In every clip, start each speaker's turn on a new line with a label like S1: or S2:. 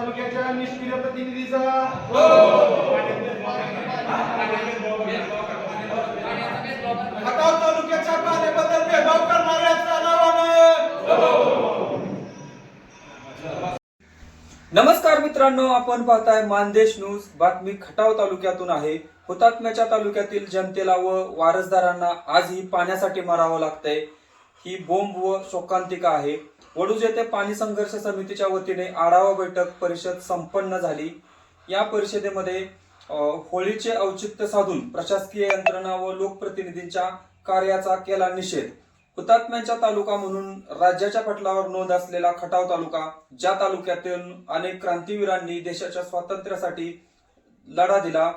S1: तालुक्याच्या निष्क्रिय प्रतिनिधीचा खटाव तालुक्याच्या पाण्याबद्दल भेदभाव करणाऱ्याचा नावानं
S2: नमस्कार मित्रांनो आपण पाहताय मानदेश न्यूज बातमी खटाव तालुक्यातून आहे. हुतात्म्याच्या तालुक्यातील जनतेला व वारसदारांना आजही पाण्यासाठी मारावं लागतंय. ही बोंब व शोकांतिका आहे. वडूज येथे पाणी संघर्ष समितीच्या वतीने आढावा बैठक परिषद संपन्न झाली. या परिषदेमध्ये होळीचे औचित्य साधून प्रशासकीय यंत्रणा व लोकप्रतिनिधींच्या कार्याचा केला निषेध. हुतात्म्यांचा तालुका म्हणून राज्याच्या पटलावर नोंद असलेला खटाव तालुका ज्या तालुक्यातील अनेक क्रांतीवीरांनी देशाच्या स्वातंत्र्यासाठी लढा दिला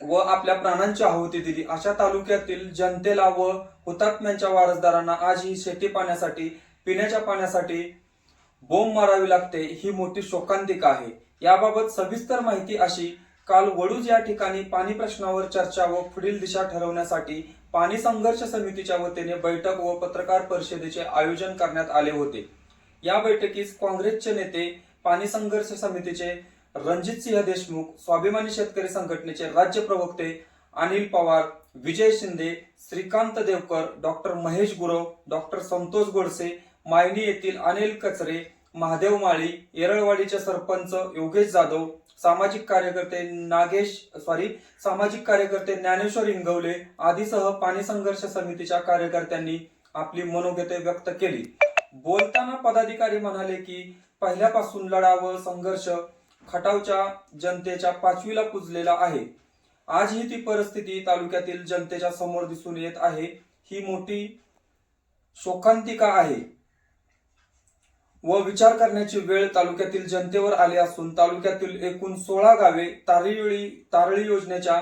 S2: व आपल्या प्राणांची आहुती दिली अशा तालुक्यातील जनतेला व हुतात्म्यांच्या वारसदारांना आजही शेती पाण्यासाठी पिण्याच्या पाण्यासाठी बोंब मारावी लागते ही मोठी शोकांतिका आहे. याबाबत सविस्तर माहिती अशी काल वडूज या ठिकाणी पाणी प्रश्नावर चर्चा व पुढील दिशा ठरवण्यासाठी पाणी संघर्ष समितीच्या वतीने बैठक व पत्रकार परिषदेचे आयोजन करण्यात आले होते. या बैठकीस काँग्रेसचे नेते पाणी संघर्ष समितीचे रणजित सिंह देशमुख स्वाभिमानी शेतकरी संघटनेचे राज्य प्रवक्ते अनिल पवार विजय शिंदे श्रीकांत देवकर डॉक्टर महेश गुरव डॉक्टर संतोष गोडसे मायनी येथील अनिल कचरे महादेव माळी येरळवाडीचे सरपंच योगेश जाधव सामाजिक कार्यकर्ते नागेश सॉरी सामाजिक कार्यकर्ते ज्ञानेश्वर इंगवले आदीसह पाणी संघर्ष समितीच्या कार्यकर्त्यांनी आपली मनोगते व्यक्त केली. बोलताना पदाधिकारी म्हणाले की पहिल्यापासून लढा व संघर्ष खटावच्या जनतेच्या पाचवीला पुजलेला आहे. आज ही ती परिस्थिती तालुक्यातील जनतेच्या समोर दिसून येत आहे. ही मोठी शोकांतिका आहे. व विचार करण्याची वेळ तालुक्यातील जनतेवर आली असून तालुक्यातील एकूण सोळा गावे तारळी तारळी योजनेच्या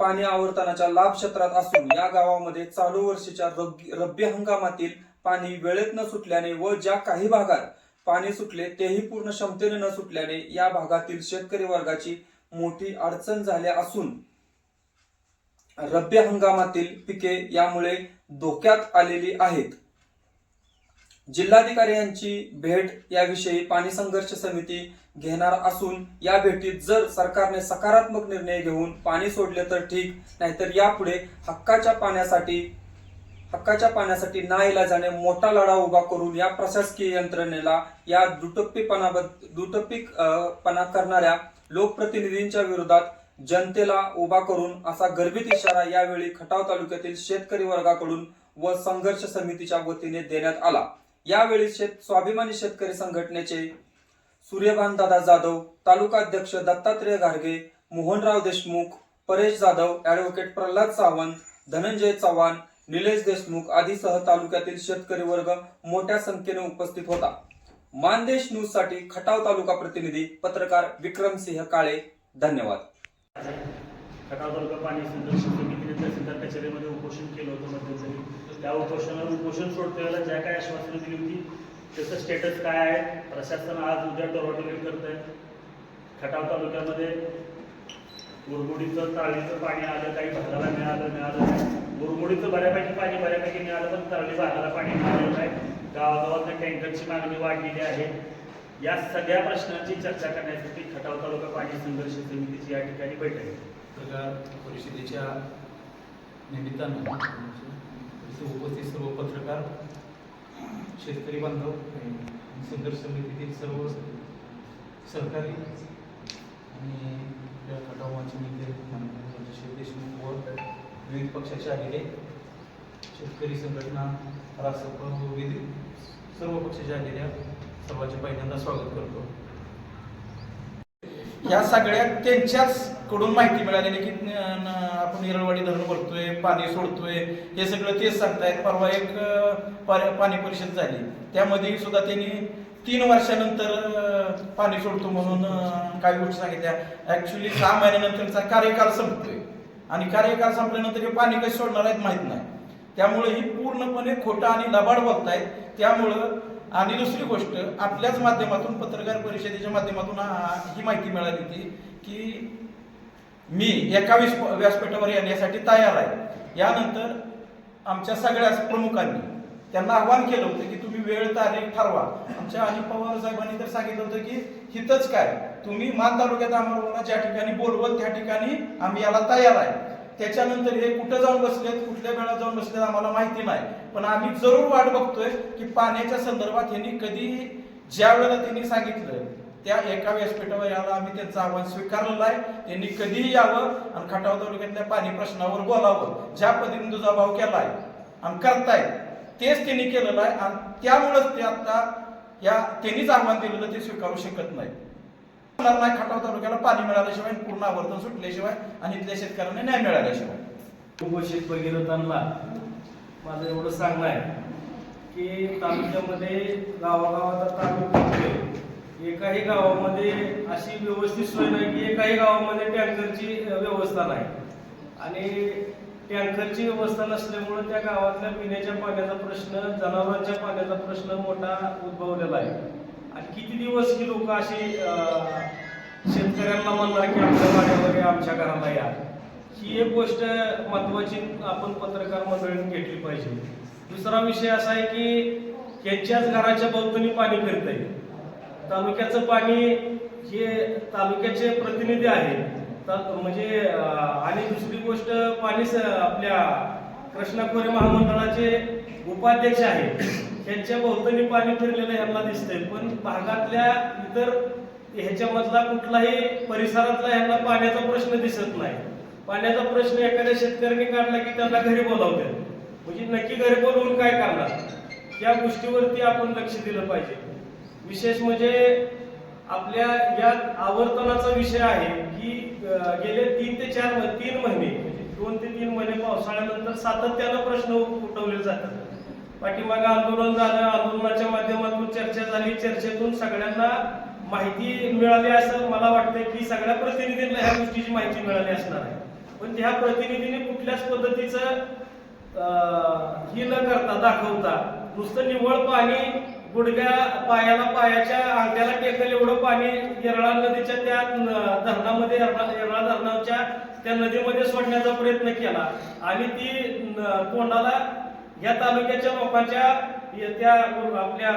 S2: पाणी आवर्तनाच्या लाभ क्षेत्रात असून या गावामध्ये चालू वर्षीच्या रब्बी रब्बी हंगामातील पाणी वेळेत न सुटल्याने व ज्या काही भागात पाणी सुटले तेही पूर्ण क्षमतेने न सुटल्याने या भागातील शेतकरी वर्गाची मोठी अडचण झाल्या असून रब्बी हंगामातील पिके यामुळे धोक्यात आलेली आहेत. जिल्हाधिकारी यांची भेट याविषयी पाणी संघर्ष समिती घेणार असून या भेटीत जर सरकारने सकारात्मक निर्णय घेऊन पाणी सोडले तर ठीक नाहीतर यापुढे हक्काच्या पाण्यासाठी हक्काच्या पाण्यासाठी ना इलाजाने मोठा लढा उभा करून या प्रशासकीय यंत्रणेला या दुटप्पीपणाबद्दल दुटप्पीपणा करणाऱ्या लोकप्रतिनिधींच्या विरोधात जनतेला उभा करून असा गर्भित इशारा यावेळी खटाव तालुक्यातील शेतकरी वर्गाकडून व संघर्ष समितीच्या वतीने देण्यात आला. यावेळी शेत स्वाभिमानी शेतकरी संघटनेचे सूर्यभान दादा जाधव तालुका अध्यक्ष दत्तात्रय गारगे मोहनराव देशमुख परेश जाधव ऍडव्होकेट प्रल्हाद सावंत धनंजय चव्हाण निलेश देशमुख आदीसह तालुक्यातील शेतकरी वर्ग मोठ्या संख्येने उपस्थित होता. मानदेश न्यूजसाठी खटाव तालुका प्रतिनिधी पत्रकार विक्रमसिंह काळे धन्यवाद.
S3: खटाव तालुका पाणी संघर्ष समितीने तहसीलदार कचेरीमध्ये उपोषण केलं होतं मध्यंतरी. त्या उपोषणावर उपोषण सोडतेला ज्या काय आश्वासनं दिली होती त्याचं स्टेटस काय आहे? प्रशासन आज उद्या डोराडोरी करत आहे खटाव तालुक्यामध्ये गुरमुडीचं ताळीचं पाणी आलं काही भागाला मिळालं मिळालं नाही. गुरमुडीचं बऱ्यापैकी पाणी बऱ्यापैकी मिळालं पण तारळी भागाला पाणी मिळालं नाही. गावागावात टँकरची मागणी वाढलेली आहे. या सगळ्या प्रश्नांची चर्चा करण्यासाठी खटाव तालुका पाणी संघर्ष समितीची या ठिकाणी बैठक आहे.
S4: पत्रकार परिषदेच्या निमित्तानं उपस्थित सर्व पत्रकार शेतकरी बांधव संघर्ष समितीतील सर्व सरकारी आणि या खटावाचे नेते रणजित देशमुख व विविध पक्षाचे आलेले शेतकरी संघटना रासप व विविध सर्व पक्षाच्या आलेल्या सर्वांचे पहिल्यांदा स्वागत करतो.
S1: या सगळ्या त्यांच्याच कडून माहिती मिळालेली की आपण निरळवाडी धरण भरतोय पाणी सोडतोय हे सगळं तेच सांगतायत. परवा एक पाणी परिषद झाली. त्यामध्ये सुद्धा त्यांनी तीन वर्षानंतर पाणी सोडतो म्हणून काही गोष्टी सांगितल्या. ऍक्च्युली सहा महिन्यानंतरचा कार्यकाल संपतोय. आणि कार्यकाल संपल्यानंतर हे पाणी कसे सोडणार आहेत माहीत नाही. त्यामुळे ही पूर्णपणे खोटं आणि लबाड बघतायत त्यामुळं आणि दुसरी गोष्ट आपल्याच माध्यमातून पत्रकार परिषदेच्या माध्यमातून ही माहिती मिळाली होती की मी एका विस व्यासपीठावर येण्यासाठी तयार आहे. यानंतर आमच्या सगळ्याच प्रमुखांनी त्यांना आव्हान केलं होतं की तुम्ही वेळ तारीख ठरवा. आमच्या अनिल पवार साहेबांनी तर सांगितलं होतं की हितच काय? तुम्ही मान तालुक्यात आम्हाला ज्या ठिकाणी बोलवत त्या ठिकाणी आम्ही याला तयार आहे. त्याच्यानंतर हे कुठं जाऊन बसलेत कुठल्या वेळात जाऊन बसलेत आम्हाला माहिती नाही. पण आम्ही जरूर वाट बघतोय की पाण्याच्या संदर्भात यांनी कधी ज्या वेळेला त्यांनी सांगितलं त्या एका व्यासपीठावर याला आम्ही त्यांचं आव्हान स्वीकारलेलं आहे. त्यांनी कधीही यावं आणि खटाव तालुक्यातल्या पाणी प्रश्नावर बोलावं ज्या पद्धतीने तुझा भाव केलाय आणि करताय तेच त्यांनी केलेलं आहे. आणि त्यामुळंच ते आता या त्यांनीच आव्हान दिलेलं ते स्वीकारू शकत नाही नाही खटाव तालुक्याला पाणी मिळाल्याशिवाय पूर्ण आवर्तन सुटल्याशिवाय आणि इथल्या शेतकऱ्यांना न्याय मिळाल्याशिवाय.
S5: कुपोषित भगीरथांना माझं एवढं सांगणं आहे की तालुक्यामध्ये गावागावात आता आम्ही म्हणजे एकाही गावामध्ये अशी व्यवस्थित सोय नाही की एकाही गावामध्ये टँकरची व्यवस्था नाही. आणि टँकरची व्यवस्था नसल्यामुळे त्या गावातल्या पिण्याच्या पाण्याचा प्रश्न जनावरांच्या पाण्याचा प्रश्न मोठा उद्भवलेला आहे. आणि किती दिवस ही लोक अशी शेतकऱ्यांना म्हणणार की आमच्या गाड्यावर आमच्या घराला या? ही एक गोष्ट महत्वाची आपण पत्रकार मंडळीने घेतली पाहिजे. दुसरा विषय असा आहे की त्यांच्याच घराच्या भोवतणी पाणी फिरत आहे तालुक्याचं पाणी हे तालुक्याचे प्रतिनिधी आहेत. म्हणजे आणि दुसरी गोष्ट पाणी आपल्या कृष्णा खोरे महामंडळाचे उपाध्यक्ष आहेत. त्यांच्या भोवतणी पाणी फिरलेलं ह्यांना दिसतंय. पण भागातल्या इतर ह्याच्यामधला कुठलाही परिसरातला ह्यांना पाण्याचा प्रश्न दिसत नाही. पाण्याचा प्रश्न एखाद्या शेतकऱ्याने काढला की त्यांना घरी बोलावतात. म्हणजे नक्की घरी बोलवून काय करणार? या गोष्टीवरती आपण लक्ष दिलं पाहिजे. विशेष म्हणजे आपल्या या आवर्तनाचा विषय आहे की गेले तीन ते चार तीन महिने म्हणजे दोन ते तीन महिने पावसाळ्यानंतर सातत्यानं प्रश्न उठवले जातात. पाठीमागं आंदोलन झालं. आंदोलनाच्या माध्यमातून चर्चा झाली. चर्चेतून सगळ्यांना माहिती मिळाली असं मला वाटतं की सगळ्या प्रतिनिधींना ह्या गोष्टीची माहिती मिळाली असणार आहे. पण ह्या प्रतिनिधीने कुठल्याच पद्धतीचं ही न करता दाखवता नुसतं निव्वळ पाणी गुडघ्या पायाला पायाच्या अंगठ्याला टेकल एवढं पाणी येरळा नदीच्या त्या धरणामध्ये येरळा धरणाच्या त्या नदीमध्ये सोडण्याचा प्रयत्न केला. आणि ती तोंडाला या तालुक्याच्या लोकांच्या त्या आपल्या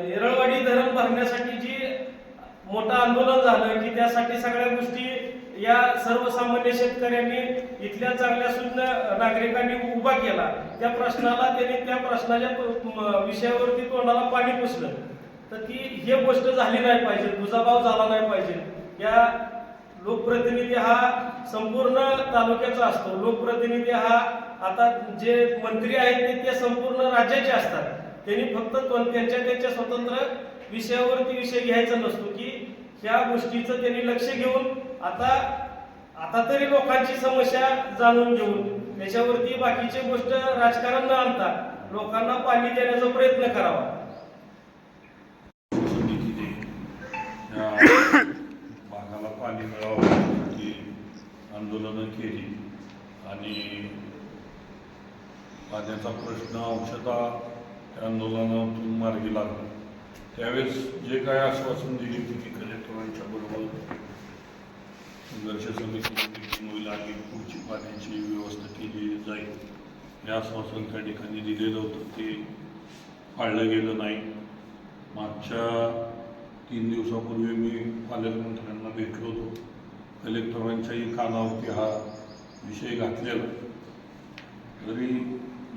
S5: येरळवाडी धरण भरण्यासाठी जी मोठं आंदोलन झालं की त्यासाठी सगळ्या गोष्टी या सर्वसामान्य शेतकऱ्यांनी इथल्या चांगल्या सुज्ञ नागरिकांनी उभा केला. त्या प्रश्नाला त्यांनी त्या प्रश्नाच्या विषयावरती तोंडाला पाणी पुसलं. तर ती हे गोष्ट झाली नाही पाहिजे दुजाभाव झाला नाही पाहिजे. या लोकप्रतिनिधी हा संपूर्ण तालुक्याचा असतो. लोकप्रतिनिधी हा आता जे मंत्री आहेत ते ते संपूर्ण राज्याचे असतात. त्यांनी फक्त तो- त्यांच्या त्यांच्या स्वतंत्र विषयावरती विषय घ्यायचा नसतो की ह्या गोष्टीचं त्यांनी लक्ष घेऊन आता आता तरी लोकांची समस्या जाणून घेऊन त्याच्यावरती बाकीची गोष्ट राजकारण न आणता लोकांना पाणी देण्याचा प्रयत्न करावा.
S6: समितीने पाणी मिळावं आंदोलनं केली. आणि पाण्याचा प्रश्न अंशतः त्या आंदोलनातून मार्गी लागला. त्यावेळेस जे काय आश्वासन दिली तिथे की कलेक्टरांच्या बरोबर संघर्ष समिती होईल आणि पुढची पाण्याची व्यवस्था केली जाईल हे आश्वासन त्या ठिकाणी दिलेलं होतं. ते पाळलं गेलं नाही. मागच्या तीन दिवसापूर्वी मी पालकमंत्र्यांना भेटलो होतो. कलेक्टरांच्याही कानावरती हा विषय घातलेला. तरी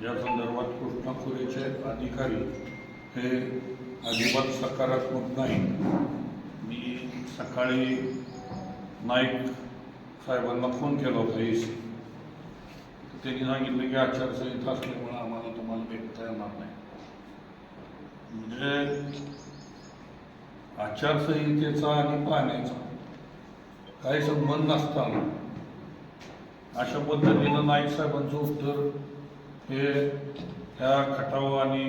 S6: या संदर्भात कृष्णा खोरेचे अधिकारी हे अजिबात सकारात्मक नाही मी सकाळी नाईक साहेबांना फोन केला होता ए सी त्यांनी सांगितलं की आचारसंहिता असल्यामुळे आम्हाला तुम्हाला भेटता येणार नाही. म्हणजे आचारसंहितेचा आणि पाण्याचा काही संबंध नसताना अशा पद्धतीनं नाईक साहेबांचं उत्तर हे ह्या खटाव आणि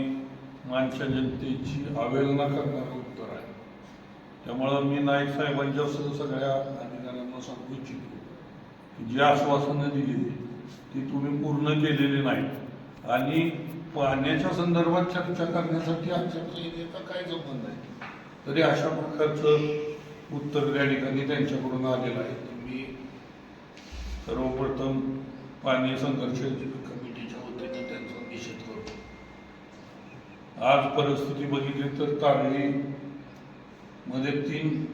S6: मानच्या जनतेची अवेलना करणारं उत्तर आहे. त्यामुळं मी नाईक साहेबांच्या सगळ्या अधिकाऱ्यांना सांगू इच्छितो की जी आश्वासनं दिली ती तुम्ही पूर्ण केलेली नाही आणि पाण्याच्या संदर्भात चर्चा करण्यासाठी आचारसंहितेचा काय संबंध आहे? तरी अशा प्रकारचं उत्तर त्या ठिकाणी त्यांच्याकडून आलेलं आहे. मी सर्वप्रथम पाणी संघर्ष कमिटीच्या वतीनं त्यांचा निषेध करतो आज परिस्थिती बघितली तर तारळी मध्ये तीन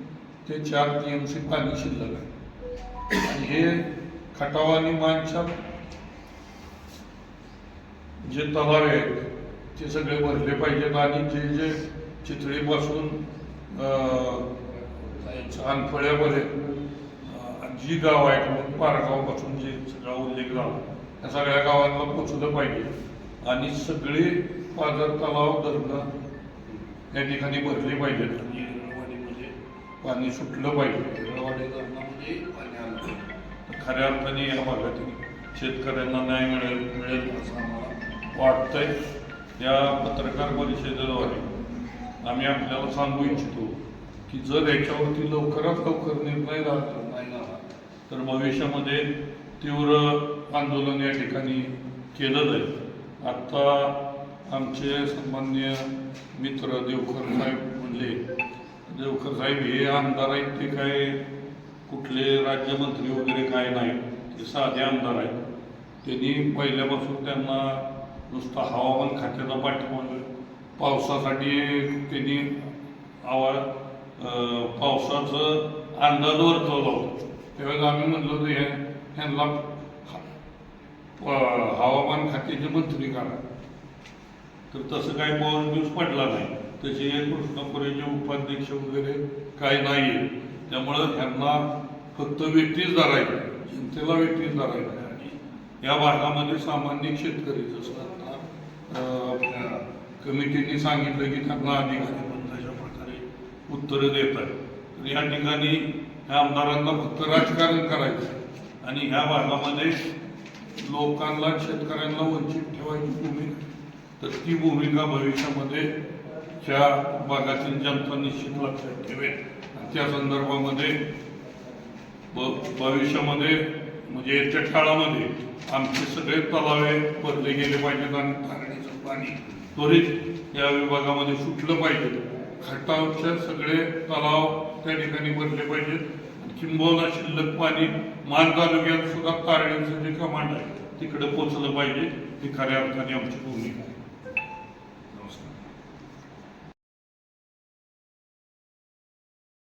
S6: ते चार टी एम सी पाणी शिल्लक आहे. आणि हे खटाव आणि मानच्या जे तलाव आहेत ते सगळे भरले पाहिजेत आणि जे जे चितळीपासून अनफळ्यापर्यंत जी गाव आहेत मग पारगावपासून जे सगळा उल्लेख झाला त्या सगळ्या गावांना पोचलं पाहिजे. आणि सगळे पाझर तलाव धरणं या ठिकाणी भरले पाहिजेत. आणि येरळवाडीमध्ये पाणी सुटलं पाहिजे. धरणामध्ये पाणी आलं पाहिजे खऱ्या अर्थाने या भागातील शेतकऱ्यांना न्याय मिळेल मिळेल असं आम्हाला वाटतंय. या पत्रकार परिषदेद्वारे आम्ही आपल्याला सांगू इच्छितो की जर याच्यावरती लवकरात लवकर निर्णय झाला नाही झाला तर भविष्यामध्ये तीव्र आंदोलन या ठिकाणी केलं जाईल. आत्ता आमचे सन्मान्य मित्र देवकर साहेब म्हणले देवकर साहेब हे आमदार आहेत ते काय कुठले राज्यमंत्री वगैरे काय नाही ते साधे आमदार आहेत. त्यांनी पहिल्यापासून त्यांना नुसता हवामान खात्याचा पाठिंबा पावसासाठी त्यांनी आवा पावसाचं अंदाज वर्तवला होता. त्यावेळेस आम्ही म्हणलो होतो हे ह्यांना हवामान खात्याचे मंत्री करा. तर तसं काही पाऊस दिवस पडला नाही. तसे कृष्णापुरेचे उपाध्यक्ष वगैरे काही नाही आहे त्यामुळं ह्यांना फक्त वेटीच धरायचं जनतेला वेटीच धरायचं. आहे आणि या भागामध्ये सामान्य शेतकरी जसं आता आपल्या कमिटीने सांगितलं की त्यांना अधिकारी पण तशा प्रकारे उत्तरं देत आहेत तर या ठिकाणी ह्या आमदारांना फक्त राजकारण करायचं आणि ह्या भागामध्ये लोकांना शेतकऱ्यांना वंचित ठेवायची भूमिका तर ती भूमिका भविष्यामध्ये त्या भागातील जनता निश्चित लक्षात ठेवेल. त्या संदर्भामध्ये भविष्यामध्ये म्हणजे याच्या काळामध्ये आमचे सगळे तलावे भरले गेले पाहिजेत आणि धारणीचं पाणी त्वरित या विभागामध्ये सुटलं पाहिजे. खटावचे सगळे तलाव त्या ठिकाणी भरले पाहिजेत. किंबहुना शिल्लक पाणी मान तालुक्यात सुद्धा तारणीचं जे कमांड आहे तिकडे पोचलं पाहिजे. ही खऱ्या अर्थाने आमची भूमिका आहे.